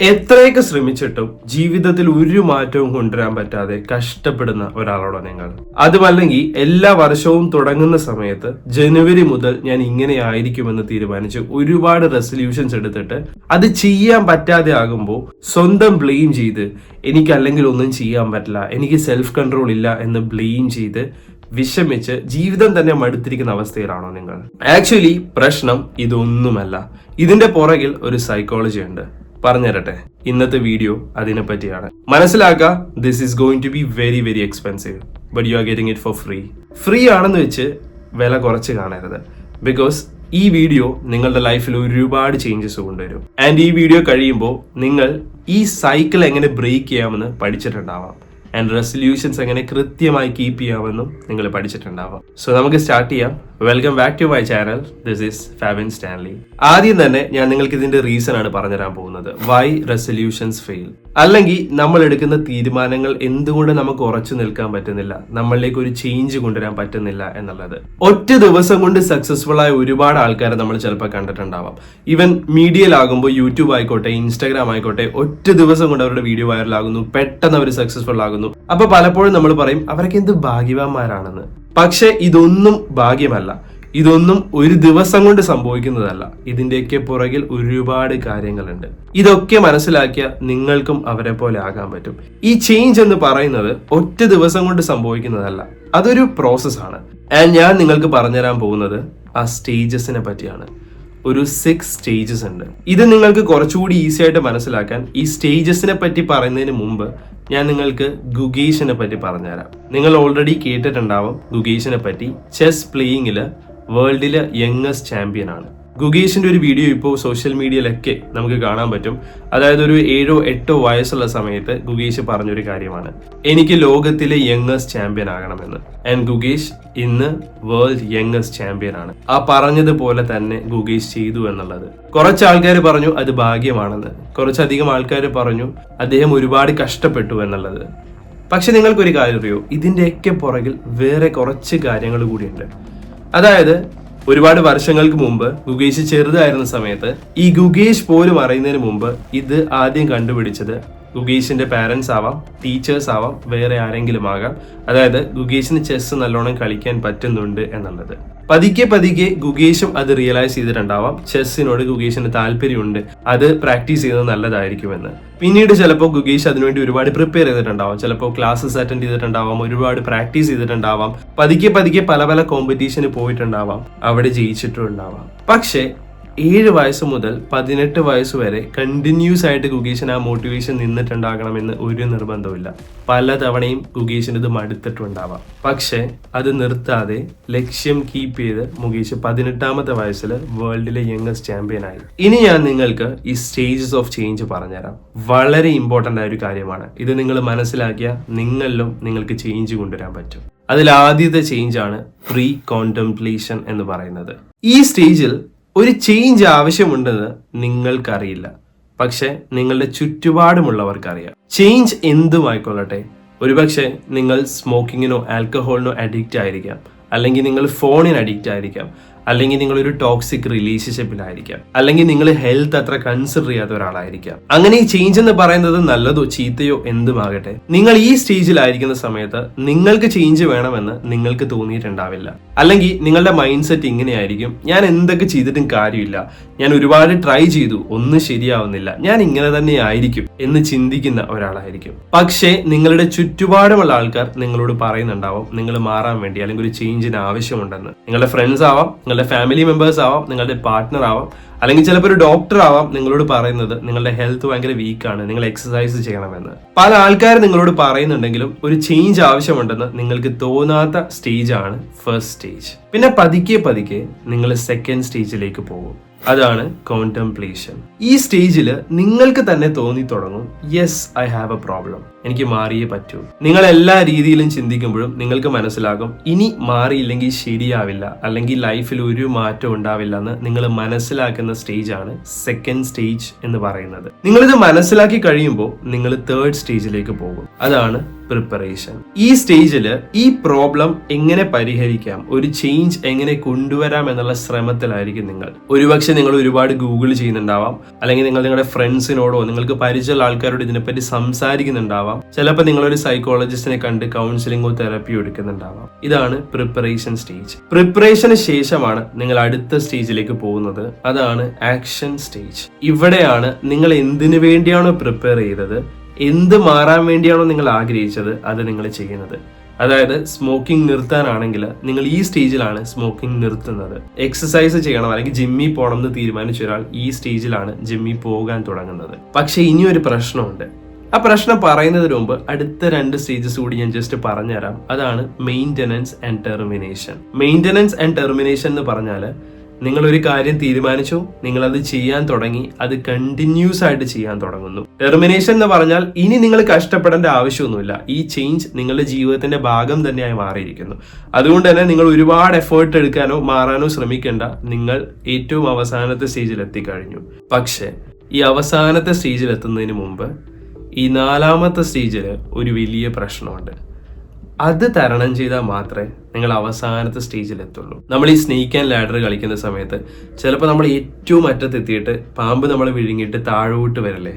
എത്രയൊക്കെ ശ്രമിച്ചിട്ടും ജീവിതത്തിൽ ഒരു മാറ്റവും കൊണ്ടുവരാൻ പറ്റാതെ കഷ്ടപ്പെടുന്ന ഒരാളോടോ നിങ്ങൾ. അതുമല്ലെങ്കിൽ എല്ലാ വർഷവും തുടങ്ങുന്ന സമയത്ത് ജനുവരി മുതൽ ഞാൻ ഇങ്ങനെ ആയിരിക്കുമെന്ന് തീരുമാനിച്ച് ഒരുപാട് റെസൊല്യൂഷൻസ് എടുത്തിട്ട് അത് ചെയ്യാൻ പറ്റാതെ ആകുമ്പോൾ സ്വന്തം ബ്ലെയിം ചെയ്ത് എനിക്ക് അല്ലെങ്കിൽ ഒന്നും ചെയ്യാൻ പറ്റില്ല എനിക്ക് സെൽഫ് കൺട്രോൾ ഇല്ല എന്ന് ബ്ലെയിം ചെയ്ത് വിഷമിച്ച് ജീവിതം തന്നെ മടുത്തിരിക്കുന്ന അവസ്ഥയിലാണോ നിങ്ങൾ? ആക്ച്വലി പ്രശ്നം ഇതൊന്നുമല്ല. ഇതിന്റെ പുറകിൽ ഒരു സൈക്കോളജി ഉണ്ട്. പറഞ്ഞുതരട്ടെ. ഇന്നത്തെ വീഡിയോ അതിനെ പറ്റിയാണ് മനസ്സിലാക്കുക this is going to be very very expensive but you are getting it for free free ആണെന്ന് വെച്ച് വില കുറച്ച് കാണരുത്. ബിക്കോസ് ഈ വീഡിയോ നിങ്ങളുടെ ലൈഫിൽ ഒരുപാട് ചേഞ്ചസ് കൊണ്ടുവരും. ആൻഡ് ഈ വീഡിയോ കഴിയുമ്പോൾ നിങ്ങൾ ഈ സൈക്കിൾ എങ്ങനെ ബ്രേക്ക് ചെയ്യാമെന്ന് പഠിച്ചിട്ടുണ്ടാവാം ആൻഡ് റെസൊല്യൂഷൻസ് എങ്ങനെ കൃത്യമായി കീപ്പ് ചെയ്യാമെന്നും നിങ്ങൾ പഠിച്ചിട്ടുണ്ടാവാം. സോ നമുക്ക് സ്റ്റാർട്ട് ചെയ്യാം. Welcome back to my channel this is Fabin Stanley ആദ്യം തന്നെ ഞാൻ നിങ്ങൾക്ക് ഇതിന്റെ റീസൺ ആണ് പറഞ്ഞുതരാൻ പോകുന്നത്. വൈ റെസൊല്യൂഷൻസ് ഫെയിൽ അല്ലെങ്കിൽ നമ്മൾ എടുക്കുന്ന തീരുമാനങ്ങൾ എന്തുകൊണ്ട് നമുക്ക് ഉറച്ചു നിൽക്കാൻ പറ്റുന്നില്ല? നമ്മളിലേക്ക് ഒരു ചേഞ്ച് കൊണ്ടുവരാൻ പറ്റുന്നില്ല എന്നുള്ളത്. ഒറ്റ ദിവസം കൊണ്ട് സക്സസ്ഫുൾ ആയ ഒരുപാട് ആൾക്കാരെ നമ്മൾ ചിലപ്പോൾ കണ്ടിട്ടുണ്ടാവാം. ഈവൻ മീഡിയയിലാകുമ്പോൾ യൂട്യൂബ് ആയിക്കോട്ടെ ഇൻസ്റ്റാഗ്രാം ആയിക്കോട്ടെ ഒറ്റ ദിവസം കൊണ്ട് അവരുടെ വീഡിയോ വൈറലാകുന്നു പെട്ടെന്ന് അവർ സക്സസ്ഫുൾ ആകുന്നു. അപ്പൊ പലപ്പോഴും നമ്മൾ പറയും അവരൊക്കെ എന്ത് ഭാഗ്യവാന്മാരാണെന്ന്. പക്ഷെ ഇതൊന്നും ഭാഗ്യമല്ല. ഇതൊന്നും ഒരു ദിവസം കൊണ്ട് സംഭവിക്കുന്നതല്ല. ഇതിന്റെയൊക്കെ പുറകിൽ ഒരുപാട് കാര്യങ്ങളുണ്ട്. ഇതൊക്കെ മനസ്സിലാക്കിയ നിങ്ങൾക്കും അവരെ പോലെ ആകാൻ പറ്റും. ഈ ചേഞ്ച് എന്ന് പറയുന്നത് ഒറ്റ ദിവസം കൊണ്ട് സംഭവിക്കുന്നതല്ല. അതൊരു പ്രോസസ് ആണ്. ഞാൻ നിങ്ങൾക്ക് പറഞ്ഞുതരാൻ പോകുന്നത് ആ സ്റ്റേജസിനെ പറ്റിയാണ്. ഒരു സിക്സ് സ്റ്റേജസ് ഉണ്ട്. ഇത് നിങ്ങൾക്ക് കുറച്ചുകൂടി ഈസി ആയിട്ട് മനസ്സിലാക്കാൻ ഈ സ്റ്റേജസിനെ പറ്റി പറയുന്നതിന് മുമ്പ് ഞാൻ നിങ്ങൾക്ക് ഗുഗേഷിനെ പറ്റി പറഞ്ഞുതരാം. നിങ്ങൾ ഓൾറെഡി കേട്ടിട്ടുണ്ടാവും ഗുഗേഷിനെ പറ്റി. ചെസ് പ്ലേയിങ്ങിൽ വേൾഡിലെ യങ്ങസ്റ്റ് ചാമ്പ്യൻ ആണ്. ഗുഗീഷിന്റെ ഒരു വീഡിയോ ഇപ്പോൾ സോഷ്യൽ മീഡിയയിലൊക്കെ നമുക്ക് കാണാൻ പറ്റും. അതായത് ഒരു ഏഴോ എട്ടോ വയസ്സുള്ള സമയത്ത് ഗുഗീഷ് പറഞ്ഞൊരു കാര്യമാണ്. എനിക്ക് ലോകത്തിലെ യങ്ങസ്റ്റ് ചാമ്പ്യൻ ആകണമെന്ന്. ആൻഡ് ഗുഗീഷ് ഇന്ന് വേൾഡ് യങ്ങസ്റ്റ് ചാമ്പ്യൻ ആണ്. ആ പറഞ്ഞതുപോലെ തന്നെ ഗുഗീഷ് ചെയ്തു എന്നുള്ളത്. കുറച്ച് ആൾക്കാർ പറഞ്ഞു അത് ഭാഗ്യമാണെന്ന്. കുറച്ചധികം ആൾക്കാർ പറഞ്ഞു അദ്ദേഹം ഒരുപാട് കഷ്ടപ്പെട്ടു എന്നുള്ളത്. പക്ഷെ നിങ്ങൾക്കൊരു കാര്യം അറിയോ? ഇതിന്റെയൊക്കെ പുറകിൽ വേറെ കുറച്ച് കാര്യങ്ങൾ കൂടിയുണ്ട്. അതായത് ഒരുപാട് വർഷങ്ങൾക്ക് മുമ്പ് ഗുഗേഷ് ചെറുതായിരുന്ന സമയത്ത് ഈ ഗുഗേഷ് പോലും അറിയുന്നതിന് മുമ്പ് ഇത് ആദ്യം കണ്ടുപിടിച്ചത് ഗുഗേഷിന്റെ പാരന്റ്സ് ആവാം ടീച്ചേഴ്സ് ആവാം വേറെ ആരെങ്കിലും ആകാം. അതായത് ഗുഗേഷിന് ചെസ് നല്ലോണം കളിക്കാൻ പറ്റുന്നുണ്ട് എന്നുള്ളത്. പതുക്കെ പതുക്കെ ഗുഗേഷും അത് റിയലൈസ് ചെയ്തിട്ടുണ്ടാവാം. ചെസ്സിനോട് ഗുഗേഷിന് താല്പര്യമുണ്ട്. അത് പ്രാക്ടീസ് ചെയ്യുന്നത് നല്ലതായിരിക്കുമെന്ന്. പിന്നീട് ചിലപ്പോൾ ഗുഗേഷ് അതിനുവേണ്ടി ഒരുപാട് പ്രിപ്പയർ ചെയ്തിട്ടുണ്ടാവാം. ചിലപ്പോൾ ക്ലാസ്സസ് അറ്റൻഡ് ചെയ്തിട്ടുണ്ടാവാം. ഒരുപാട് പ്രാക്ടീസ് ചെയ്തിട്ടുണ്ടാവാം. പതുക്കെ പതുക്കെ പല പല കോമ്പറ്റീഷന് പോയിട്ടുണ്ടാവാം. അവിടെ ജയിച്ചിട്ടും ഉണ്ടാവാം. പക്ഷേ ഏഴ് വയസ്സ് മുതൽ പതിനെട്ട് വയസ്സ് വരെ കണ്ടിന്യൂസ് ആയിട്ട് ഗുഗീഷൻ ആ മോട്ടിവേഷൻ നിന്നിട്ടുണ്ടാകണമെന്ന് ഒരു നിർബന്ധമില്ല പലതവണയും ഗുഗീഷൻ ഇത് മടുത്തിട്ടുണ്ടാവാം. പക്ഷേ അത് നിർത്താതെ ലക്ഷ്യം കീപ്പ് ചെയ്ത് മുകേഷ് പതിനെട്ടാമത്തെ വയസ്സിൽ വേൾഡിലെ യങ്ങസ്റ്റ് ചാമ്പ്യൻ ആയി. ഇനി ഞാൻ നിങ്ങൾക്ക് ഈ സ്റ്റേജസ് ഓഫ് ചേഞ്ച് പറഞ്ഞുതരാം. വളരെ ഇമ്പോർട്ടന്റ് ആയ ഒരു കാര്യമാണ്. ഇത് നിങ്ങൾ മനസ്സിലാക്കിയ നിങ്ങളിലും നിങ്ങൾക്ക് ചേഞ്ച് കൊണ്ടുവരാൻ പറ്റും. അതിൽ ആദ്യത്തെ ചേഞ്ച് ആണ് പ്രീ കോണ്ടംപ്ലേഷൻ എന്ന് പറയുന്നത്. ഈ സ്റ്റേജിൽ ഒരു ചേഞ്ച് ആവശ്യമുണ്ടെന്ന് നിങ്ങൾക്കറിയില്ല. പക്ഷെ നിങ്ങളുടെ ചുറ്റുപാടുമുള്ളവർക്കറിയാം. ചേഞ്ച് എന്തുമായിക്കൊള്ളട്ടെ? ഒരുപക്ഷെ നിങ്ങൾ സ്മോക്കിങ്ങിനോ ആൽക്കഹോളിനോ അഡിക്റ്റ് ആയിരിക്കാം. അല്ലെങ്കിൽ നിങ്ങൾ ഫോണിന് അഡിക്റ്റ് ആയിരിക്കാം. അല്ലെങ്കിൽ നിങ്ങൾ ഒരു ടോക്സിക് റിലേഷൻഷിപ്പിലായിരിക്കാം അല്ലെങ്കിൽ നിങ്ങൾ ഹെൽത്ത് അത്ര കൺസിഡർ ചെയ്യാത്ത ഒരാളായിരിക്കാം. അങ്ങനെ ഈ ചേഞ്ച് എന്ന് പറയുന്നത് നല്ലതോ ചീത്തയോ എന്തുമാകട്ടെ നിങ്ങൾ ഈ സ്റ്റേജിലായിരിക്കുന്ന സമയത്ത് നിങ്ങൾക്ക് ചേഞ്ച് വേണമെന്ന് നിങ്ങൾക്ക് തോന്നിയിട്ടുണ്ടാവില്ല. അല്ലെങ്കിൽ നിങ്ങളുടെ മൈൻഡ് സെറ്റ് ഇങ്ങനെയായിരിക്കും ഞാൻ എന്തൊക്കെ ചെയ്തിട്ടും കാര്യമില്ല. ഞാൻ ഒരുപാട് ട്രൈ ചെയ്തു ഒന്നും ശരിയാവുന്നില്ല. ഞാൻ ഇങ്ങനെ തന്നെ ആയിരിക്കും എന്ന് ചിന്തിക്കുന്ന ഒരാളായിരിക്കും. പക്ഷേ നിങ്ങളുടെ ചുറ്റുപാടുമുള്ള ആൾക്കാർ നിങ്ങളോട് പറയുന്നുണ്ടാവും നിങ്ങൾ മാറാൻ വേണ്ടി അല്ലെങ്കിൽ ഒരു ചേഞ്ചിന് ആവശ്യമുണ്ടെന്ന്. നിങ്ങളുടെ ഫ്രണ്ട്സ് ആവാം നിങ്ങളുടെ ഫാമിലി മെമ്പേഴ്സ് ആവാം നിങ്ങളുടെ പാർട്ട്ണർ ആവാം അല്ലെങ്കിൽ ചിലപ്പോൾ ഒരു ഡോക്ടർ ആവാം നിങ്ങളോട് പറയുന്നത് നിങ്ങളുടെ ഹെൽത്ത് ഭയങ്കര വീക്കാണ് നിങ്ങൾ എക്സസൈസ് ചെയ്യണമെന്ന്. പല ആൾക്കാരും നിങ്ങളോട് പറയുന്നുണ്ടെങ്കിലും ഒരു ചേഞ്ച് ആവശ്യമുണ്ടെന്ന് നിങ്ങൾക്ക് തോന്നാത്ത സ്റ്റേജ് ആണ് ഫസ്റ്റ് സ്റ്റേജ് പിന്നെ പതുക്കെ പതുക്കെ നിങ്ങൾ സെക്കൻഡ് സ്റ്റേജിലേക്ക് പോകും. അതാണ് കോണ്ടംപ്ലേഷൻ ഈ സ്റ്റേജിൽ നിങ്ങൾക്ക് തന്നെ തോന്നി തുടങ്ങും yes I have a problem എനിക്ക് മാറിയേ പറ്റൂ. നിങ്ങൾ എല്ലാ രീതിയിലും ചിന്തിക്കുമ്പോഴും നിങ്ങൾക്ക് മനസ്സിലാകും ഇനി മാറിയില്ലെങ്കിൽ ശരിയാവില്ല അല്ലെങ്കിൽ ലൈഫിൽ ഒരു മാറ്റം ഉണ്ടാവില്ല എന്ന് നിങ്ങൾ മനസ്സിലാക്കുന്ന സ്റ്റേജ് ആണ് സെക്കൻഡ് സ്റ്റേജ് എന്ന് പറയുന്നത്. നിങ്ങളിത് മനസ്സിലാക്കി കഴിയുമ്പോൾ നിങ്ങൾ തേർഡ് സ്റ്റേജിലേക്ക് പോകും. അതാണ് പ്രിപ്പറേഷൻ ഈ സ്റ്റേജിൽ ഈ പ്രോബ്ലം എങ്ങനെ പരിഹരിക്കാം ഒരു ചേഞ്ച് എങ്ങനെ കൊണ്ടുവരാം എന്നുള്ള ശ്രമത്തിലായിരിക്കും നിങ്ങൾ. ഒരുപക്ഷെ നിങ്ങൾ ഒരുപാട് ഗൂഗിൾ ചെയ്യുന്നുണ്ടാവാം അല്ലെങ്കിൽ നിങ്ങൾ നിങ്ങളുടെ ഫ്രണ്ട്സിനോടോ നിങ്ങൾക്ക് പരിചയമുള്ള ആൾക്കാരോട് ഇതിനെപ്പറ്റി സംസാരിക്കുന്നുണ്ടാവാം ചിലപ്പോൾ നിങ്ങളൊരു സൈക്കോളജിസ്റ്റിനെ കണ്ട് കൗൺസിലിംഗോ തെറപ്പിയോ എടുക്കുന്നുണ്ടാവാം. ഇതാണ് പ്രിപ്പറേഷൻ സ്റ്റേജ് പ്രിപ്പറേഷന് ശേഷമാണ് നിങ്ങൾ അടുത്ത സ്റ്റേജിലേക്ക് പോകുന്നത്. അതാണ് ആക്ഷൻ സ്റ്റേജ് ഇവിടെയാണ് നിങ്ങൾ എന്തിനു വേണ്ടിയാണോ പ്രിപ്പയർ ചെയ്തത് എന്ത് മാറാൻ വേണ്ടിയാണോ നിങ്ങൾ ആഗ്രഹിച്ചത് അത് നിങ്ങൾ ചെയ്യുന്നത്. അതായത് സ്മോക്കിംഗ് നിർത്താനാണെങ്കിൽ നിങ്ങൾ ഈ സ്റ്റേജിലാണ് സ്മോക്കിംഗ് നിർത്തുന്നത്. എക്സസൈസ് ചെയ്യണം അല്ലെങ്കിൽ ജിമ്മിൽ പോകണം എന്ന് തീരുമാനിച്ച ഒരാൾ ഈ സ്റ്റേജിലാണ് ജിമ്മിൽ പോകാൻ തുടങ്ങുന്നത്. പക്ഷെ ഇനിയൊരു പ്രശ്നമുണ്ട്. ആ പ്രശ്നം പറയുന്നതിന് മുമ്പ് അടുത്ത രണ്ട് സ്റ്റേജസ് കൂടി ഞാൻ ജസ്റ്റ് പറഞ്ഞുതരാം. അതാണ് maintenance and termination maintenance and termination എന്ന് പറഞ്ഞാൽ നിങ്ങൾ ഒരു കാര്യം തീരുമാനിച്ചു നിങ്ങൾ അത് ചെയ്യാൻ തുടങ്ങി അത് കണ്ടിന്യൂസ് ആയിട്ട് ചെയ്യാൻ തുടങ്ങുന്നു. ടെർമിനേഷൻ എന്ന് പറഞ്ഞാൽ ഇനി നിങ്ങൾ കഷ്ടപ്പെടേണ്ട ആവശ്യമൊന്നുമില്ല. ഈ ചേഞ്ച് നിങ്ങളുടെ ജീവിതത്തിന്റെ ഭാഗം തന്നെയായി മാറിയിരിക്കുന്നു. അതുകൊണ്ട് തന്നെ നിങ്ങൾ ഒരുപാട് എഫേർട്ട് എടുക്കാനോ മാറാനോ ശ്രമിക്കേണ്ട. നിങ്ങൾ ഏറ്റവും അവസാനത്തെ സ്റ്റേജിൽ എത്തിക്കഴിഞ്ഞു. പക്ഷേ ഈ അവസാനത്തെ സ്റ്റേജിൽ എത്തുന്നതിന് മുമ്പ് ഈ നാലാമത്തെ സ്റ്റേജിൽ ഒരു വലിയ പ്രശ്നമുണ്ട്. അത് തരണം ചെയ്താൽ മാത്രമേ നിങ്ങൾ അവസാനത്തെ സ്റ്റേജിൽ എത്തുള്ളൂ. നമ്മൾ ഈ സ്നേക്ക് ആൻഡ് ലാഡർ കളിക്കുന്ന സമയത്ത് ചിലപ്പോൾ നമ്മൾ ഏറ്റവും അറ്റത്തെത്തിയിട്ട് പാമ്പ് നമ്മൾ വിഴുങ്ങിയിട്ട് താഴോട്ട് വരല്ലേ?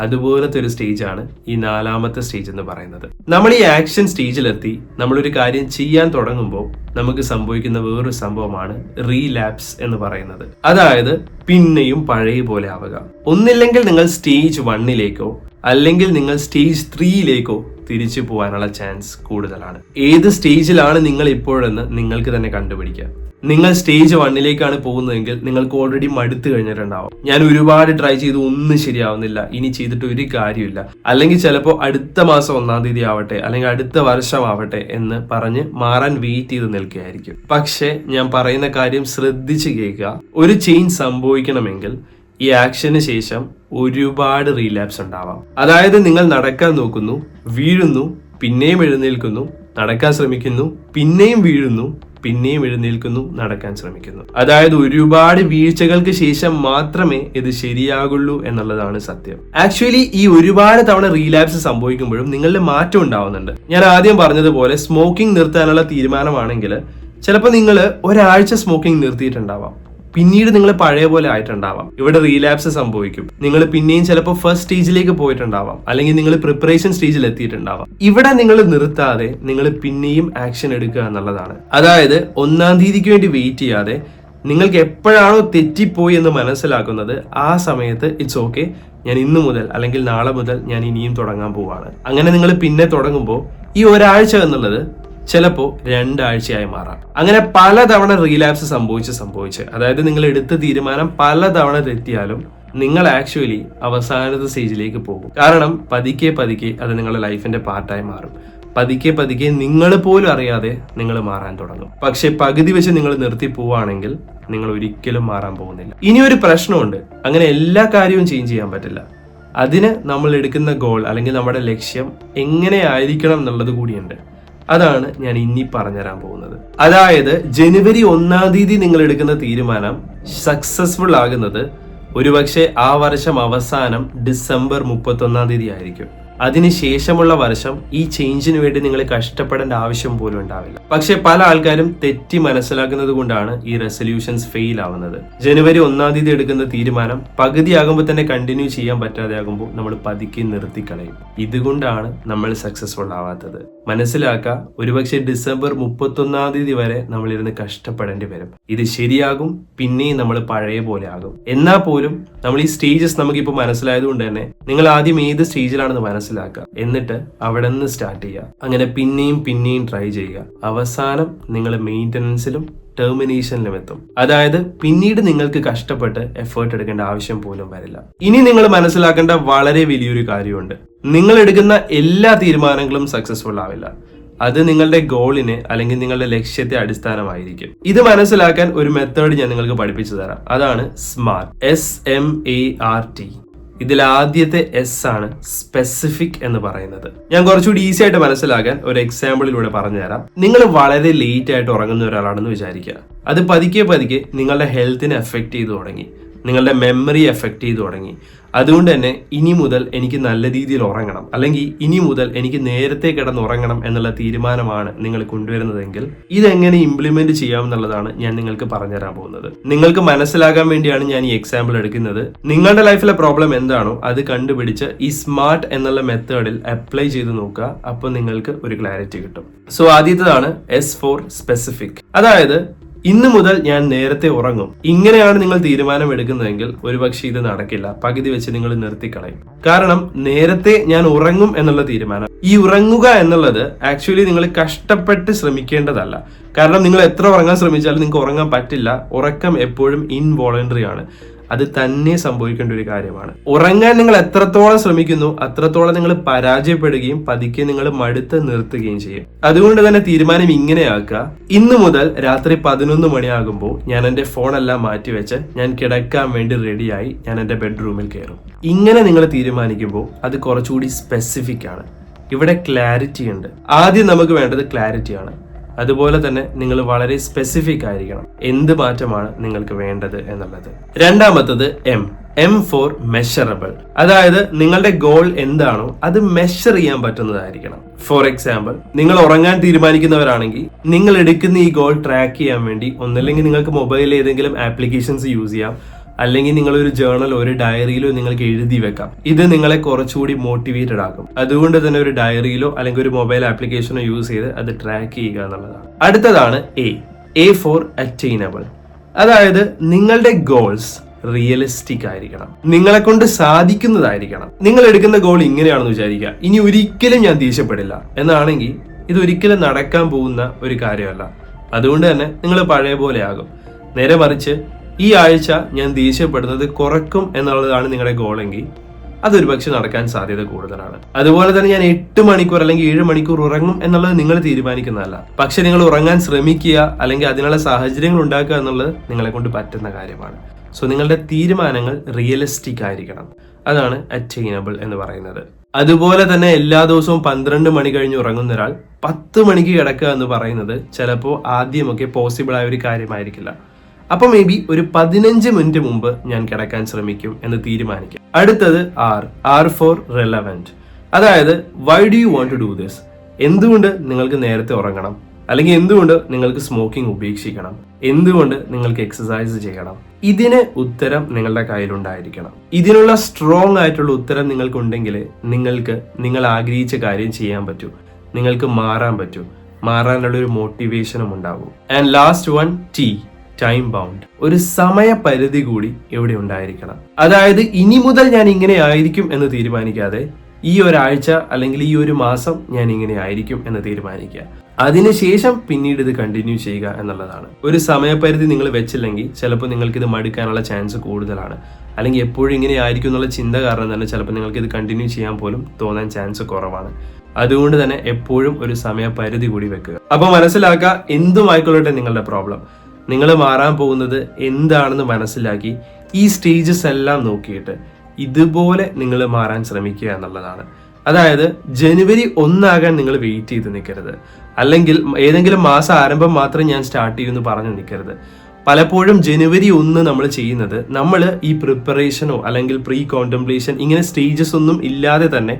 അതുപോലത്തെ ഒരു സ്റ്റേജാണ് ഈ നാലാമത്തെ സ്റ്റേജ് എന്ന് പറയുന്നത്. നമ്മൾ ഈ ആക്ഷൻ സ്റ്റേജിലെത്തി നമ്മളൊരു കാര്യം ചെയ്യാൻ തുടങ്ങുമ്പോൾ നമുക്ക് സംഭവിക്കുന്ന വേറൊരു സംഭവമാണ് റീലാപ്സ് എന്ന് പറയുന്നത്. അതായത് പിന്നെയും പഴയ പോലെ ആവുക. ഒന്നില്ലെങ്കിൽ നിങ്ങൾ സ്റ്റേജ് വണ്ണിലേക്കോ അല്ലെങ്കിൽ നിങ്ങൾ സ്റ്റേജ് ത്രീയിലേക്കോ തിരിച്ചു പോകാനുള്ള ചാൻസ് കൂടുതലാണ്. ഏത് സ്റ്റേജിലാണ് നിങ്ങൾ ഇപ്പോഴെന്ന് നിങ്ങൾക്ക് തന്നെ കണ്ടുപിടിക്കാം. നിങ്ങൾ സ്റ്റേജ് വണ്ണിലേക്കാണ് പോകുന്നതെങ്കിൽ നിങ്ങൾക്ക് ഓൾറെഡി മടുത്തു കഴിഞ്ഞിട്ടുണ്ടാവും. ഞാൻ ഒരുപാട് ട്രൈ ചെയ്ത് ഒന്നും ശരിയാവുന്നില്ല. ഇനി ചെയ്തിട്ട് ഒരു കാര്യമില്ല അല്ലെങ്കിൽ ചിലപ്പോൾ അടുത്ത മാസം ഒന്നാം തീയതി ആവട്ടെ അല്ലെങ്കിൽ അടുത്ത വർഷം ആവട്ടെ എന്ന് പറഞ്ഞ് മാറാൻ വെയിറ്റ് ചെയ്ത് നിൽക്കുകയായിരിക്കും. പക്ഷേ ഞാൻ പറയുന്ന കാര്യം ശ്രദ്ധിച്ച് കേൾക്കുക. ഒരു ചേഞ്ച് സംഭവിക്കണമെങ്കിൽ ഈ ആക്ഷന് ശേഷം ഒരുപാട് റീലാപ്സ് ഉണ്ടാവാം. അതായത് നിങ്ങൾ നടക്കാൻ നോക്കുന്നു വീഴുന്നു പിന്നെയും എഴുന്നേൽക്കുന്നു നടക്കാൻ ശ്രമിക്കുന്നു പിന്നെയും വീഴുന്നു പിന്നെയും എഴുന്നേൽക്കുന്നു നടക്കാൻ ശ്രമിക്കുന്നു. അതായത് ഒരുപാട് വീഴ്ചകൾക്ക് ശേഷം മാത്രമേ ഇത് ശരിയാകുള്ളൂ എന്നുള്ളതാണ് സത്യം. ആക്ച്വലി ഈ ഒരുപാട് തവണ റീലാപ്സ് സംഭവിക്കുമ്പോഴും നിങ്ങളുടെ മാറ്റം ഉണ്ടാവുന്നുണ്ട്. ഞാൻ ആദ്യം പറഞ്ഞതുപോലെ സ്മോക്കിംഗ് നിർത്താനുള്ള തീരുമാനമാണെങ്കിൽ ചിലപ്പോൾ നിങ്ങൾ ഒരാഴ്ച സ്മോക്കിംഗ് നിർത്തിയിട്ടുണ്ടാവാം. പിന്നീട് നിങ്ങൾ പഴയ പോലെ ആയിട്ടുണ്ടാവാം. ഇവിടെ റീലാപ്സ് സംഭവിക്കും. നിങ്ങൾ പിന്നെയും ചിലപ്പോൾ ഫസ്റ്റ് സ്റ്റേജിലേക്ക് പോയിട്ടുണ്ടാവാം. അല്ലെങ്കിൽ നിങ്ങൾ പ്രിപ്പറേഷൻ സ്റ്റേജിൽ എത്തിയിട്ടുണ്ടാവാം. ഇവിടെ നിങ്ങൾ നിർത്താതെ നിങ്ങൾ പിന്നെയും ആക്ഷൻ എടുക്കുക എന്നുള്ളതാണ്. അതായത് ഒന്നാം തീയതിക്ക് വേണ്ടി വെയിറ്റ് ചെയ്യാതെ നിങ്ങൾക്ക് എപ്പോഴാണോ തെറ്റിപ്പോയി എന്ന് മനസ്സിലാക്കുന്നത് ആ സമയത്ത് ഇറ്റ്സ് ഓക്കെ ഞാൻ ഇന്നു മുതൽ അല്ലെങ്കിൽ നാളെ മുതൽ ഞാൻ ഇനിയും തുടങ്ങാൻ പോവാണ്. അങ്ങനെ നിങ്ങൾ പിന്നെ തുടങ്ങുമ്പോൾ ഈ ഒരാഴ്ച എന്നുള്ളത് ചിലപ്പോൾ രണ്ടാഴ്ചയായി മാറാം. അങ്ങനെ പലതവണ റീലാപ്സ് സംഭവിച്ച് സംഭവിച്ച് അതായത് നിങ്ങൾ എടുത്ത തീരുമാനം പലതവണ തെറ്റിയാലും നിങ്ങൾ ആക്ച്വലി അവസാനത്തെ സ്റ്റേജിലേക്ക് പോകും. കാരണം പതുക്കെ പതുക്കെ അത് നിങ്ങളുടെ ലൈഫിന്റെ പാർട്ടായി മാറും. പതുക്കെ പതുക്കെ നിങ്ങൾ പോലും അറിയാതെ നിങ്ങൾ മാറാൻ തുടങ്ങും. പക്ഷെ പകുതി വെച്ച് നിങ്ങൾ നിർത്തി പോവുകയാണെങ്കിൽ നിങ്ങൾ ഒരിക്കലും മാറാൻ പോകുന്നില്ല. ഇനി ഒരു പ്രശ്നമുണ്ട്. അങ്ങനെ എല്ലാ കാര്യവും ചേഞ്ച് ചെയ്യാൻ പറ്റില്ല. അതിന് നമ്മൾ എടുക്കുന്ന ഗോൾ അല്ലെങ്കിൽ നമ്മുടെ ലക്ഷ്യം എങ്ങനെ ആയിരിക്കണം എന്നുള്ളത് കൂടിയുണ്ട്. അതാണ് ഞാൻ ഇനി പറഞ്ഞുതരാൻ പോകുന്നത്. അതായത് ജനുവരി ഒന്നാം തീയതി നിങ്ങൾ എടുക്കുന്ന തീരുമാനം സക്സസ്ഫുൾ ആകുന്നത് ഒരുപക്ഷെ ആ വർഷം അവസാനം ഡിസംബർ മുപ്പത്തൊന്നാം തീയതി ആയിരിക്കും. അതിനുശേഷമുള്ള വർഷം ഈ ചേഞ്ചിന് വേണ്ടി നിങ്ങൾ കഷ്ടപ്പെടേണ്ട ആവശ്യം പോലും ഉണ്ടാവില്ല. പക്ഷെ പല ആൾക്കാരും തെറ്റി മനസ്സിലാക്കുന്നത് കൊണ്ടാണ് ഈ റെസൊല്യൂഷൻസ് ഫെയിൽ ആവുന്നത്. ജനുവരി ഒന്നാം തീയതി എടുക്കുന്ന തീരുമാനം പകുതിയാകുമ്പോൾ തന്നെ കണ്ടിന്യൂ ചെയ്യാൻ പറ്റാതെ ആകുമ്പോൾ നമ്മൾ പതുക്കി നിർത്തിക്കളയും. ഇതുകൊണ്ടാണ് നമ്മൾ സക്സസ്ഫുൾ ആവാത്തത്. മനസ്സിലാക്കുക ഒരുപക്ഷെ ഡിസംബർ മുപ്പത്തൊന്നാം തീയതി വരെ നമ്മൾ ഇരുന്ന് കഷ്ടപ്പെടേണ്ടി വരും. ഇത് ശരിയാകും പിന്നെയും നമ്മൾ പഴയ പോലെ ആകും. എന്നാൽ പോലും നമ്മൾ ഈ സ്റ്റേജസ് നമുക്ക് നമുക്കിപ്പോൾ മനസ്സിലായത് കൊണ്ട് തന്നെ നിങ്ങൾ ആദ്യം ഏത് സ്റ്റേജിലാണെന്ന് മനസ്സിലാക്കുക എന്നിട്ട് അവിടെ നിന്ന് സ്റ്റാർട്ട് ചെയ്യുക. അങ്ങനെ പിന്നെയും പിന്നെയും ട്രൈ ചെയ്യുക. അവസാനം നിങ്ങൾ മെയിന്റനൻസിലും ടെർമിനേഷനിലും എത്തും. അതായത് പിന്നീട് നിങ്ങൾക്ക് കഷ്ടപ്പെട്ട് എഫേർട്ട് എടുക്കേണ്ട ആവശ്യം പോലും വരില്ല. ഇനി നിങ്ങൾ മനസ്സിലാക്കേണ്ട വളരെ വലിയൊരു കാര്യമുണ്ട്. നിങ്ങൾ എടുക്കുന്ന എല്ലാ തീരുമാനങ്ങളും സക്സസ്ഫുൾ ആവില്ല. അത് നിങ്ങളുടെ ഗോളിനെ അല്ലെങ്കിൽ നിങ്ങളുടെ ലക്ഷ്യത്തെ അടിസ്ഥാനമായിരിക്കും. ഇത് മനസ്സിലാക്കാൻ ഒരു മെത്തേഡ് ഞാൻ നിങ്ങൾക്ക് പഠിപ്പിച്ചു തരാം. അതാണ് smart S M A R T ഇതിൽ ആദ്യത്തെ എസ് ആണ് സ്പെസിഫിക് എന്ന് പറയുന്നത്. ഞാൻ കുറച്ചുകൂടി ഈസി ആയിട്ട് മനസ്സിലാക്കാൻ ഒരു എക്സാമ്പിളിലൂടെ പറഞ്ഞുതരാം. നിങ്ങൾ വളരെ ലേറ്റ് ആയിട്ട് ഉറങ്ങുന്ന ഒരാളാണെന്ന് വിചാരിക്കുക. അത് പതുക്കെ പതുക്കെ നിങ്ങളുടെ ഹെൽത്തിനെ എഫക്ട് ചെയ്തു തുടങ്ങി. നിങ്ങളുടെ മെമ്മറി എഫക്റ്റ് ചെയ്തു തുടങ്ങി. അതുകൊണ്ട് തന്നെ ഇനി മുതൽ എനിക്ക് നല്ല രീതിയിൽ ഉറങ്ങണം. അല്ലെങ്കിൽ ഇനി മുതൽ എനിക്ക് നേരത്തെ കിടന്ന് ഉറങ്ങണം എന്നുള്ള തീരുമാനമാണ് നിങ്ങൾ കൊണ്ടുവരുന്നതെങ്കിൽ ഇതെങ്ങനെ ഇംപ്ലിമെന്റ് ചെയ്യാം എന്നുള്ളതാണ് ഞാൻ നിങ്ങൾക്ക് പറഞ്ഞുതരാൻ പോകുന്നത്. നിങ്ങൾക്ക് മനസ്സിലാകാൻ വേണ്ടിയാണ് ഞാൻ ഈ എക്സാമ്പിൾ എടുക്കുന്നത്. നിങ്ങളുടെ ലൈഫിലെ പ്രോബ്ലം എന്താണോ അത് കണ്ടുപിടിച്ച് ഈ സ്മാർട്ട് എന്നുള്ള മെത്തേഡിൽ അപ്ലൈ ചെയ്ത് നോക്കുക. അപ്പോൾ നിങ്ങൾക്ക് ഒരു ക്ലാരിറ്റി കിട്ടും. സോ ആദ്യത്തേതാണ് എസ് ഫോർ സ്പെസിഫിക് അതായത് ഇന്ന് മുതൽ ഞാൻ നേരത്തെ ഉറങ്ങും. ഇങ്ങനെയാണ് നിങ്ങൾ തീരുമാനം എടുക്കുന്നതെങ്കിൽ ഒരുപക്ഷെ ഇത് നടക്കില്ല. പകുതി വെച്ച് നിങ്ങൾ നിർത്തിക്കളയും. കാരണം നേരത്തെ ഞാൻ ഉറങ്ങും എന്നുള്ള തീരുമാനം. ഈ ഉറങ്ങുക എന്നുള്ളത് ആക്ച്വലി നിങ്ങൾ കഷ്ടപ്പെട്ട് ശ്രമിക്കേണ്ടതല്ല. കാരണം നിങ്ങൾ എത്ര ഉറങ്ങാൻ ശ്രമിച്ചാലും നിങ്ങൾക്ക് ഉറങ്ങാൻ പറ്റില്ല. ഉറക്കം എപ്പോഴും ഇൻവോളണ്ടറി ആണ് അത് തന്നെ സംഭവിക്കേണ്ട ഒരു കാര്യമാണ്. ഉറങ്ങാൻ നിങ്ങൾ എത്രത്തോളം ശ്രമിക്കുന്നു അത്രത്തോളം നിങ്ങൾ പരാജയപ്പെടുകയും പതുക്കെ നിങ്ങൾ മടുത്ത് നിർത്തുകയും ചെയ്യും. അതുകൊണ്ട് തന്നെ തീരുമാനം ഇങ്ങനെയാക്കുക. ഇന്ന് മുതൽ രാത്രി പതിനൊന്ന് മണിയാകുമ്പോൾ ഞാൻ എന്റെ ഫോണെല്ലാം മാറ്റിവെച്ച് ഞാൻ കിടക്കാൻ വേണ്ടി റെഡിയായി ഞാൻ എന്റെ ബെഡ്റൂമിൽ കയറും. ഇങ്ങനെ നിങ്ങൾ തീരുമാനിക്കുമ്പോൾ അത് കുറച്ചുകൂടി സ്പെസിഫിക് ആണ്. ഇവിടെ ക്ലാരിറ്റി ഉണ്ട്. ആദ്യം നമുക്ക് വേണ്ടത് ക്ലാരിറ്റിയാണ് അതുപോലെ തന്നെ നിങ്ങൾ വളരെ സ്പെസിഫിക് ആയിരിക്കണം. എന്ത് മാറ്റമാണ് നിങ്ങൾക്ക് വേണ്ടത് എന്നുള്ളത്. രണ്ടാമത്തത് എം എം ഫോർ മെഷറബിൾ അതായത് നിങ്ങളുടെ ഗോൾ എന്താണോ അത് മെഷർ ചെയ്യാൻ പറ്റുന്നതായിരിക്കണം. ഫോർ എക്സാമ്പിൾ നിങ്ങൾ ഉറങ്ങാൻ തീരുമാനിക്കുന്നവരാണെങ്കിൽ നിങ്ങൾ എടുക്കുന്ന ഈ ഗോൾ ട്രാക്ക് ചെയ്യാൻ വേണ്ടി ഒന്നല്ലെങ്കിൽ നിങ്ങൾക്ക് മൊബൈലിൽ ഏതെങ്കിലും ആപ്ലിക്കേഷൻസ് യൂസ് ചെയ്യാം. അല്ലെങ്കിൽ നിങ്ങൾ ഒരു ജേർണലോ ഒരു ഡയറിയിലോ നിങ്ങൾക്ക് എഴുതി വെക്കാം. ഇത് നിങ്ങളെ കുറച്ചുകൂടി മോട്ടിവേറ്റഡ് ആക്കും. അതുകൊണ്ട് തന്നെ ഒരു ഡയറിയിലോ അല്ലെങ്കിൽ ഒരു മൊബൈൽ ആപ്ലിക്കേഷനോ യൂസ് ചെയ്ത് അത് ട്രാക്ക് ചെയ്യുക എന്നുള്ളതാണ്. അടുത്തതാണ് എ എ ഫോർ അറ്റൈനബിൾ അതായത് നിങ്ങളുടെ ഗോൾസ് റിയലിസ്റ്റിക് ആയിരിക്കണം. നിങ്ങളെ കൊണ്ട് സാധിക്കുന്നതായിരിക്കണം. നിങ്ങൾ എടുക്കുന്ന ഗോൾ ഇങ്ങനെയാണെന്ന് വിചാരിക്കുക. ഇനി ഒരിക്കലും ഞാൻ ദേഷ്യപ്പെടില്ല. എന്നാണെങ്കിൽ ഇത് ഒരിക്കലും നടക്കാൻ പോകുന്ന ഒരു കാര്യമല്ല. അതുകൊണ്ട് തന്നെ നിങ്ങൾ പഴയ പോലെ ആകും. നേരെ മറിച്ച് ഈ ആഴ്ച ഞാൻ ദേഷ്യപ്പെടുന്നത് കുറക്കും എന്നുള്ളതാണ് നിങ്ങളുടെ ഗോളെങ്കിൽ അതൊരു പക്ഷെ നടക്കാൻ സാധ്യത കൂടുതലാണ്. അതുപോലെ തന്നെ ഞാൻ എട്ട് മണിക്കൂർ അല്ലെങ്കിൽ ഏഴ് മണിക്കൂർ ഉറങ്ങും എന്നുള്ളത് നിങ്ങൾ തീരുമാനിക്കുന്നതല്ല. പക്ഷെ നിങ്ങൾ ഉറങ്ങാൻ ശ്രമിക്കുക അല്ലെങ്കിൽ അതിനുള്ള സാഹചര്യങ്ങൾ ഉണ്ടാക്കുക എന്നുള്ളത് നിങ്ങളെ കൊണ്ട് പറ്റുന്ന കാര്യമാണ്. സോ നിങ്ങളുടെ തീരുമാനങ്ങൾ റിയലിസ്റ്റിക് ആയിരിക്കണം. അതാണ് അറ്റൈനബിൾ എന്ന് പറയുന്നത്. അതുപോലെ തന്നെ എല്ലാ ദിവസവും പന്ത്രണ്ട് മണി കഴിഞ്ഞ് ഉറങ്ങുന്ന ഒരാൾ പത്ത് മണിക്ക് കിടക്കുക എന്ന് പറയുന്നത് ചിലപ്പോൾ ആദ്യമൊക്കെ പോസിബിൾ ആയ ഒരു കാര്യമായിരിക്കില്ല. അപ്പൊ മേ ബി ഒരു പതിനഞ്ച് മിനിറ്റ് മുമ്പ് ഞാൻ കിടക്കാൻ ശ്രമിക്കും എന്ന് തീരുമാനിക്കാം. അടുത്തത് ആർ ആർ ഫോർ റെലവെന്റ് അതായത് why do you want to do this എന്തുകൊണ്ട് നിങ്ങൾക്ക് നേരത്തെ ഉറങ്ങണം? അല്ലെങ്കിൽ എന്തുകൊണ്ട് നിങ്ങൾക്ക് സ്മോക്കിംഗ് ഉപേക്ഷിക്കണം? എന്തുകൊണ്ട് നിങ്ങൾക്ക് എക്സസൈസ് ചെയ്യണം? ഇതിന് ഉത്തരം നിങ്ങളുടെ കയ്യിലുണ്ടായിരിക്കണം. ഇതിനുള്ള സ്ട്രോങ് ആയിട്ടുള്ള ഉത്തരം നിങ്ങൾക്കുണ്ടെങ്കിൽ നിങ്ങൾക്ക് നിങ്ങൾ ആഗ്രഹിച്ച കാര്യം ചെയ്യാൻ പറ്റൂ. നിങ്ങൾക്ക് മാറാൻ പറ്റൂ. മാറാനുള്ള ഒരു മോട്ടിവേഷനും ഉണ്ടാവും. And last one T time bound ഒരു സമയപരിധി കൂടി ഇവിടെ ഉണ്ടായിരിക്കണം. അതായത് ഇനി മുതൽ ഞാൻ ഇങ്ങനെ ആയിരിക്കും എന്ന് തീരുമാനിക്കാതെ ഈ ഒരാഴ്ച അല്ലെങ്കിൽ ഈ ഒരു മാസം ഞാൻ ഇങ്ങനെ ആയിരിക്കും എന്ന് തീരുമാനിക്കുക. അതിനുശേഷം പിന്നീട് ഇത് കണ്ടിന്യൂ ചെയ്യുക എന്നുള്ളതാണ്. ഒരു സമയപരിധി നിങ്ങൾ വെച്ചില്ലെങ്കിൽ ചിലപ്പോൾ നിങ്ങൾക്ക് ഇത് മടുക്കാനുള്ള ചാൻസ് കൂടുതലാണ്. അല്ലെങ്കിൽ എപ്പോഴും ഇങ്ങനെ ആയിരിക്കും എന്നുള്ള ചിന്ത കാരണം തന്നെ ചിലപ്പോൾ നിങ്ങൾക്ക് ഇത് കണ്ടിന്യൂ ചെയ്യാൻ പോലും തോന്നാൻ ചാൻസ് കുറവാണ്. അതുകൊണ്ട് തന്നെ എപ്പോഴും ഒരു സമയപരിധി കൂടി വെക്കുക. അപ്പോൾ മനസ്സിലാക്കുക എന്തുമായിക്കൊള്ളട്ടെ നിങ്ങളുടെ പ്രോബ്ലം നിങ്ങൾ മാറാൻ പോകുന്നത് എന്താണെന്ന് മനസ്സിലാക്കി ഈ സ്റ്റേജസ് എല്ലാം നോക്കിയിട്ട് ഇതുപോലെ നിങ്ങൾ മാറാൻ ശ്രമിക്കുക എന്നുള്ളതാണ്. അതായത് ജനുവരി ഒന്നാകാൻ നിങ്ങൾ വെയിറ്റ് ചെയ്ത് നിൽക്കരുത്. അല്ലെങ്കിൽ ഏതെങ്കിലും മാസം ആരംഭം മാത്രം ഞാൻ സ്റ്റാർട്ട് ചെയ്യുമെന്ന് പറഞ്ഞു നിൽക്കരുത്. പലപ്പോഴും ജനുവരി ഒന്ന് നമ്മൾ ചെയ്യുന്നത് നമ്മൾ ഈ പ്രിപ്പറേഷനോ അല്ലെങ്കിൽ പ്രീ കോൺടംപ്ലേഷൻ ഇങ്ങനെ സ്റ്റേജസ് ഒന്നും ഇല്ലാതെ തന്നെ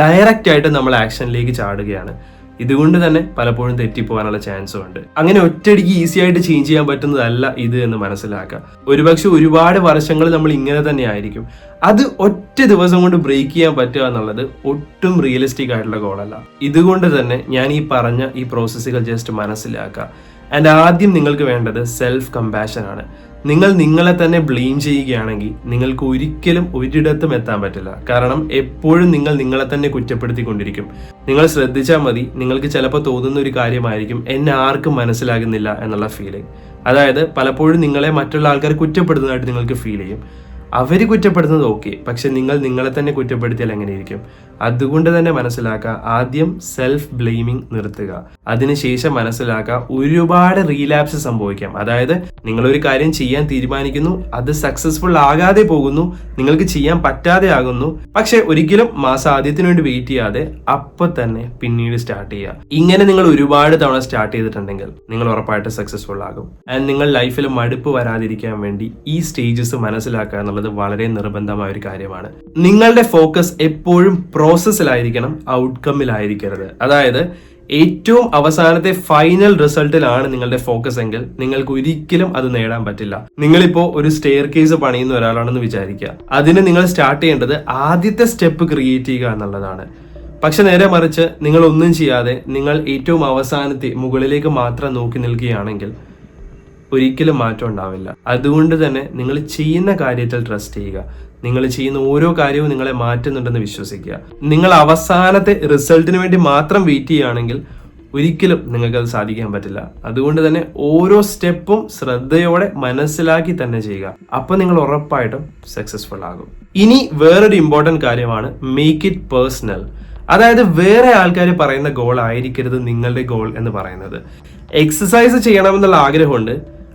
ഡയറക്റ്റ് ആയിട്ട് നമ്മൾ ആക്ഷനിലേക്ക് ചാടുകയാണ്. ഇതുകൊണ്ട് തന്നെ പലപ്പോഴും തെറ്റിപ്പോകാനുള്ള ചാൻസും ഉണ്ട്. അങ്ങനെ ഒറ്റയടിക്ക് ഈസി ആയിട്ട് ചേഞ്ച് ചെയ്യാൻ പറ്റുന്നതല്ല ഇത് എന്ന് മനസ്സിലാക്കുക ഒരുപക്ഷെ ഒരുപാട് വർഷങ്ങൾ നമ്മൾ ഇങ്ങനെ തന്നെ ആയിരിക്കും. അത് ഒറ്റ ദിവസം കൊണ്ട് ബ്രേക്ക് ചെയ്യാൻ പറ്റുക എന്നുള്ളത് ഒട്ടും റിയലിസ്റ്റിക് ആയിട്ടുള്ള ഗോളല്ല ഇതുകൊണ്ട് തന്നെ ഞാൻ ഈ പറഞ്ഞ ഈ പ്രോസസ്സുകൾ ജസ്റ്റ് മനസ്സിലാക്കുക ആൻഡ് ആദ്യം നിങ്ങൾക്ക് വേണ്ടത് സെൽഫ് കമ്പാഷൻ ആണ്. നിങ്ങൾ നിങ്ങളെ തന്നെ ബ്ലെയിം ചെയ്യുകയാണെങ്കിൽ നിങ്ങൾക്ക് ഒരിക്കലും ഒരിടത്തും എത്താൻ പറ്റില്ല. കാരണം എപ്പോഴും നിങ്ങൾ നിങ്ങളെ തന്നെ കുറ്റപ്പെടുത്തിക്കൊണ്ടിരിക്കും. നിങ്ങൾ ശ്രദ്ധിച്ചാൽ മതി നിങ്ങൾക്ക് ചിലപ്പോൾ തോന്നുന്ന ഒരു കാര്യമായിരിക്കും എന്നെ ആർക്കും മനസ്സിലാകുന്നില്ല എന്നുള്ള ഫീലിംഗ് അതായത് പലപ്പോഴും നിങ്ങളെ മറ്റുള്ള ആൾക്കാർ കുറ്റപ്പെടുന്നതായിട്ട് നിങ്ങൾക്ക് ഫീൽ ചെയ്യും. അവർ കുറ്റപ്പെടുത്തുന്നത് ഓക്കെ പക്ഷെ നിങ്ങൾ നിങ്ങളെ തന്നെ കുറ്റപ്പെടുത്തിയാൽ എങ്ങനെയിരിക്കും? അതുകൊണ്ട് തന്നെ മനസ്സിലാക്കുക ആദ്യം സെൽഫ് ബ്ലെയിമിംഗ് നിർത്തുക അതിനുശേഷം മനസ്സിലാക്കുക ഒരുപാട് റീലാപ്സ് സംഭവിക്കാം. അതായത് നിങ്ങൾ ഒരു കാര്യം ചെയ്യാൻ തീരുമാനിക്കുന്നു അത് സക്സസ്ഫുൾ ആകാതെ പോകുന്നു നിങ്ങൾക്ക് ചെയ്യാൻ പറ്റാതെ ആകുന്നു പക്ഷെ ഒരിക്കലും മാസം ആദ്യത്തിന് വേണ്ടി വെയിറ്റ് ചെയ്യാതെ അപ്പൊ തന്നെ പിന്നീട് സ്റ്റാർട്ട് ചെയ്യുക. ഇങ്ങനെ നിങ്ങൾ ഒരുപാട് തവണ സ്റ്റാർട്ട് ചെയ്തിട്ടുണ്ടെങ്കിൽ നിങ്ങൾ ഉറപ്പായിട്ട് സക്സസ്ഫുൾ ആകും. ആൻഡ് നിങ്ങൾ ലൈഫിൽ മടുപ്പ് വരാതിരിക്കാൻ വേണ്ടി ഈ സ്റ്റേജസ് മനസ്സിലാക്കുക എന്നുള്ളത് വളരെ നിർബന്ധമായ ഒരു കാര്യമാണ്. നിങ്ങളുടെ ഫോക്കസ് എപ്പോഴും പ്രോസസ്സിലായിരിക്കണം ഔട്ട്കമ്മിലായിരിക്കരുത് അതായത് ഏറ്റവും അവസാനത്തെ ഫൈനൽ റിസൾട്ടിലാണ് നിങ്ങളുടെ ഫോക്കസ് എങ്കിൽ നിങ്ങൾക്ക് ഒരിക്കലും അത് നേടാൻ പറ്റില്ല. നിങ്ങളിപ്പോ ഒരു സ്റ്റെയർ കേസ് പണിയുന്ന ഒരാളാണെന്ന് വിചാരിക്കുക. അതിന് നിങ്ങൾ സ്റ്റാർട്ട് ചെയ്യേണ്ടത് ആദ്യത്തെ സ്റ്റെപ്പ് ക്രിയേറ്റ് ചെയ്യുക എന്നുള്ളതാണ്. പക്ഷെ നേരെ മറിച്ച് നിങ്ങൾ ഒന്നും ചെയ്യാതെ നിങ്ങൾ ഏറ്റവും അവസാനത്തെ മുകളിലേക്ക് മാത്രം നോക്കി നിൽക്കുകയാണെങ്കിൽ ഒരിക്കലും മാറ്റം ഉണ്ടാവില്ല. അതുകൊണ്ട് തന്നെ നിങ്ങൾ ചെയ്യുന്ന കാര്യത്തിൽ ട്രസ്റ്റ് ചെയ്യുക. നിങ്ങൾ ചെയ്യുന്ന ഓരോ കാര്യവും നിങ്ങളെ മാറ്റുന്നുണ്ടെന്ന് വിശ്വസിക്കുക. നിങ്ങൾ അവസാനത്തെ റിസൾട്ടിന് വേണ്ടി മാത്രം വെയിറ്റ് ചെയ്യുകയാണെങ്കിൽ ഒരിക്കലും നിങ്ങൾക്ക് അത് സാധിക്കാൻ പറ്റില്ല. അതുകൊണ്ട് തന്നെ ഓരോ സ്റ്റെപ്പും ശ്രദ്ധയോടെ മനസ്സിലാക്കി തന്നെ ചെയ്യുക. അപ്പൊ നിങ്ങൾ ഉറപ്പായിട്ടും സക്സസ്ഫുൾ ആകും. ഇനി വേറൊരു ഇമ്പോർട്ടന്റ് കാര്യമാണ് മേക്ക് ഇറ്റ് പേഴ്സണൽ അതായത് വേറെ ആൾക്കാർ പറയുന്ന ഗോൾ ആയിരിക്കരുത് നിങ്ങളുടെ ഗോൾ എന്ന് പറയുന്നത്. എക്സസൈസ് ചെയ്യണമെന്നുള്ള ആഗ്രഹമുണ്ട്.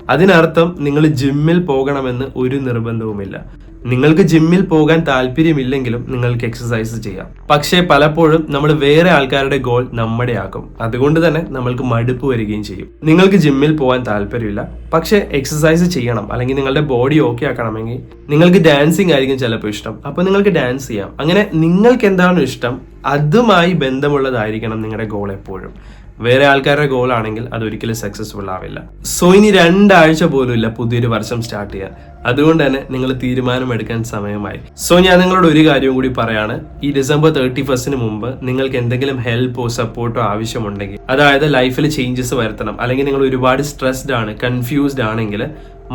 അതിനർത്ഥം നിങ്ങൾ ജിമ്മിൽ പോകണമെന്ന് ഒരു നിർബന്ധവുമില്ല. നിങ്ങൾക്ക് ജിമ്മിൽ പോകാൻ താല്പര്യമില്ലെങ്കിലും നിങ്ങൾക്ക് എക്സസൈസ് ചെയ്യാം. പക്ഷേ പലപ്പോഴും നമ്മൾ വേറെ ആൾക്കാരുടെ ഗോൾ നമ്മുടെ ആക്കും. അതുകൊണ്ട് തന്നെ നമ്മൾക്ക് മടുപ്പ് വരികയും ചെയ്യും. നിങ്ങൾക്ക് ജിമ്മിൽ പോകാൻ താല്പര്യമില്ല പക്ഷേ എക്സസൈസ് ചെയ്യണം. അല്ലെങ്കിൽ നിങ്ങളുടെ ബോഡി ഓക്കെ ആക്കണമെങ്കിൽ നിങ്ങൾക്ക് ഡാൻസിങ് ആയിരിക്കും ചിലപ്പോൾ ഇഷ്ടം. അപ്പോൾ നിങ്ങൾക്ക് ഡാൻസ് ചെയ്യാം. അങ്ങനെ നിങ്ങൾക്ക് എന്താണോ ഇഷ്ടം അതുമായി ബന്ധമുള്ളതായിരിക്കണം നിങ്ങളുടെ ഗോൾ എപ്പോഴും. വേറെ ആൾക്കാരുടെ ഗോൾ ആണെങ്കിൽ അത് ഒരിക്കലും സക്സസ്ഫുൾ ആവില്ല. സോ ഇനി രണ്ടാഴ്ച പോലും ഇല്ല പുതിയൊരു വർഷം സ്റ്റാർട്ട് ചെയ്യാൻ. അതുകൊണ്ട് തന്നെ നിങ്ങൾ തീരുമാനമെടുക്കാൻ സമയമായി. സോ ഞാൻ നിങ്ങളോട് ഒരു കാര്യം കൂടി പറയാണ്. ഈ ഡിസംബർ തേർട്ടി ഫസ്റ്റിന് മുമ്പ് നിങ്ങൾക്ക് എന്തെങ്കിലും ഹെൽപ്പോ സപ്പോർട്ടോ ആവശ്യമുണ്ടെങ്കിൽ അതായത് ലൈഫിൽ ചേഞ്ചസ് വരുത്തണം അല്ലെങ്കിൽ നിങ്ങൾ ഒരുപാട് സ്ട്രെസ്ഡ് ആണ് കൺഫ്യൂസ്ഡ് ആണെങ്കിൽ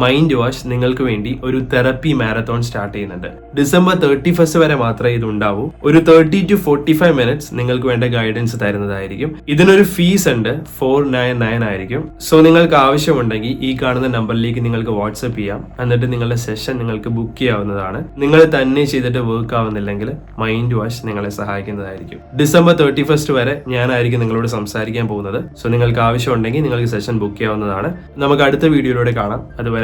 മൈൻഡ് വാഷ് നിങ്ങൾക്ക് വേണ്ടി ഒരു തെറപ്പി മാരത്തോൺ സ്റ്റാർട്ട് ചെയ്യുന്നുണ്ട്. ഡിസംബർ തേർട്ടി ഫസ്റ്റ് വരെ മാത്രമേ ഇത് ഉണ്ടാവൂ ഒരു thirty to forty five minutes നിങ്ങൾക്ക് വേണ്ട ഗൈഡൻസ് തരുന്നതായിരിക്കും. ഇതിനൊരു ഫീസ് ഉണ്ട് ഫോർ നയൻ നയൻ ആയിരിക്കും. സോ നിങ്ങൾക്ക് ആവശ്യമുണ്ടെങ്കിൽ ഈ കാണുന്ന നമ്പറിലേക്ക് നിങ്ങൾക്ക് വാട്സപ്പ് ചെയ്യാം. എന്നിട്ട് നിങ്ങളുടെ സെഷൻ നിങ്ങൾക്ക് ബുക്ക് ചെയ്യാവുന്നതാണ്. നിങ്ങൾ തന്നെ ചെയ്തിട്ട് വർക്ക് ആവുന്നില്ലെങ്കിൽ മൈൻഡ് വാഷ് നിങ്ങളെ സഹായിക്കുന്നതായിരിക്കും. ഡിസംബർ തേർട്ടി ഫസ്റ്റ് വരെ ഞാനായിരിക്കും നിങ്ങളോട് സംസാരിക്കാൻ പോകുന്നത്. സോ നിങ്ങൾക്ക് ആവശ്യമുണ്ടെങ്കിൽ നിങ്ങൾക്ക് സെഷൻ ബുക്ക് ചെയ്യാവുന്നതാണ്. നമുക്ക് അടുത്ത വീഡിയോയിലൂടെ കാണാം. അതുവരെ